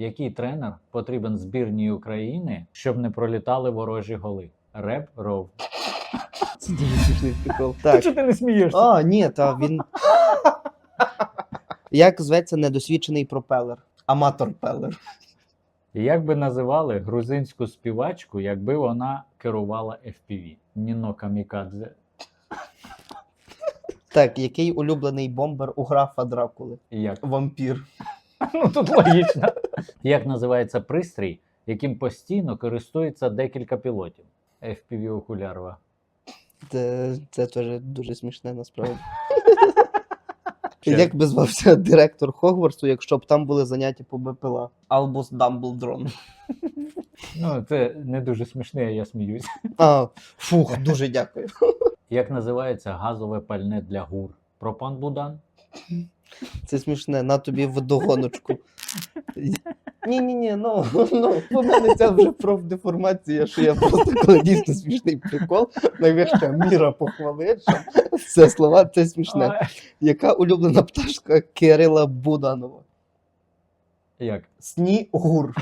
Який тренер потрібен збірній України, щоб не пролітали ворожі голи? Реп ров. Це дуже смішний прикол. Так. Чого ти не смієшся? А, ні, та він. Як зветься недосвідчений пропелер? Аматор-пелер. Як би називали грузинську співачку, якби вона керувала FPV? Ніно Камікадзе. Так, який улюблений бомбер у графа Дракули? Як? Вампір. Ну тут логічно. Як називається пристрій, яким постійно користується декілька пілотів? FPV окулярова. Це, це теж дуже смішне насправді. Як би звався директор Хогвартсу, якщо б там були заняття по БПЛА? Албус Дамблдрон. Ну, це не дуже смішне, я сміюсь. А, фух, дуже дякую. Як називається газове пальне для гур? Пропан-будан? Це смішне, на тобі в догоночку. Ні, ні, ні, ну, ну, у мене ця вже профдеформація, що я просто коли дійсно смішний прикол, найвища міра похвалить, що це слова, це смішне. Яка улюблена пташка Кирила Буданова? Як? Снігур.